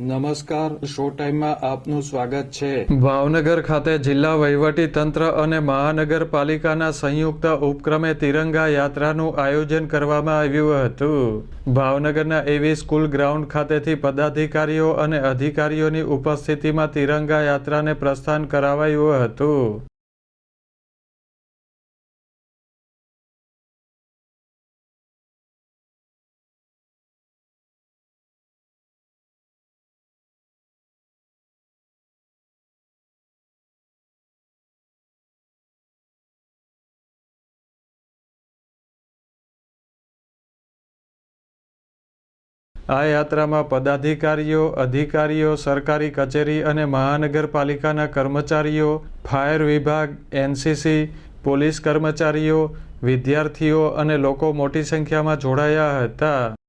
નમસ્કાર, શો ટાઈમમાં આપનું સ્વાગત છે. ભાવનગર ખાતે જિલ્લા વહીવટી તંત્ર અને મહાનગરપાલિકાના સંયુક્ત ઉપક્રમે તિરંગા યાત્રાનું આયોજન કરવામાં આવ્યું હતું. ભાવનગરના એવી સ્કૂલ ગ્રાઉન્ડ ખાતેથી પદાધિકારીઓ અને અધિકારીઓની ઉપસ્થિતિમાં તિરંગા યાત્રાને પ્રસ્થાન કરાવાયું હતું. આ યાત્રામાં પદાધિકારીઓ, અધિકારીઓ, સરકારી કચેરી અને મહાનગરપાલિકાના કર્મચારીઓ, ફાયર વિભાગ, એનસીસી, પોલીસ કર્મચારીઓ, વિદ્યાર્થીઓ અને લોકો મોટી સંખ્યામાં જોડાયા હતા.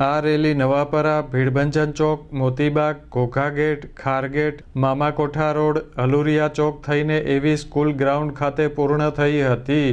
આ rally Navapara, Bhidbhanjan Chowk, Motibag, Ghogha Gate Khargate Mamakotha Road, Haluria Chowk થઈને એવી સ્કૂલ ગ્રાઉન્ડ ખાતે પૂર્ણ થઈ હતી.